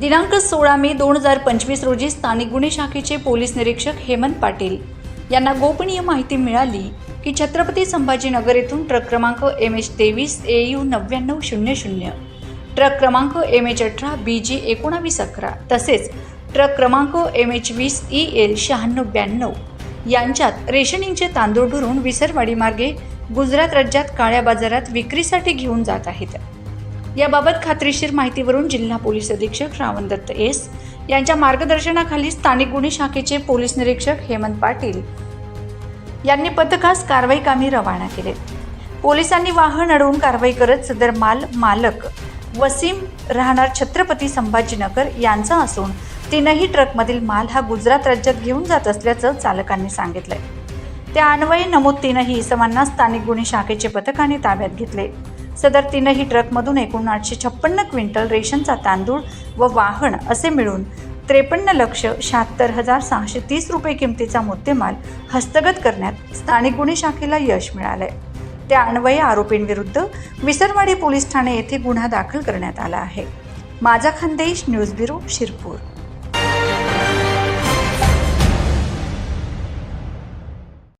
दिनांक सोळा मे दोन हजार पंचवीस रोजी स्थानिक गुन्हे शाखेचे पोलीस निरीक्षक हेमंत पाटील यांना गोपनीय माहिती मिळाली की छत्रपती संभाजीनगर येथून ट्रक क्रमांक एम एच तेवीस ए यू नव्याण्णव शून्य शून्य ट्रक क्रमांक एम एच अठरा बी जी एकोणावीस अकरा तसेच ट्रक क्रमांक एम एच वीस ई एल शहाण्णव ब्याण्णव यांच्यात रेशनिंगचे तांदूळ भरून विसरवाडी मार्गे गुजरात राज्यात काळ्या बाजारात विक्रीसाठी घेऊन जात आहेत. याबाबत खात्रीशीर माहितीवरून जिल्हा पोलीस अधीक्षक श्रावण दत्त एस. यांच्या मार्गदर्शनाखाली स्थानिक गुन्हे शाखेचे पोलीस निरीक्षक हेमंत पाटील यांनी पथकास कारवाई कामी रवाना केले. पोलिसांनी वाहन अडवून कारवाई करत सदर माल मालक वसीम राहणार छत्रपती संभाजीनगर यांचा असून तीनही ट्रकमधील माल हा गुजरात राज्यात घेऊन जात असल्याचं चालकांनी सांगितलंय. त्या अन्वये नमूद तीनही इसमांना स्थानिक गुन्हे शाखेचे पथकाने ताब्यात घेतले. सदर तीनही ट्रकमधून एकूण आठशे छप्पन्न क्विंटल रेशनचा तांदूळ व वाहन असे मिळून त्रेपन्न लक्ष शहात्तर हजार सहाशे तीस रुपये किमतीचा मुद्देमाल हस्तगत करण्यात स्थानिक गुन्हे शाखेला यश मिळालंय. त्या अन्वये आरोपींविरुद्ध विसरवाडी पोलीस ठाणे येथे गुन्हा दाखल करण्यात आला आहे. माझा खानदेश न्यूज ब्युरो शिरपूर.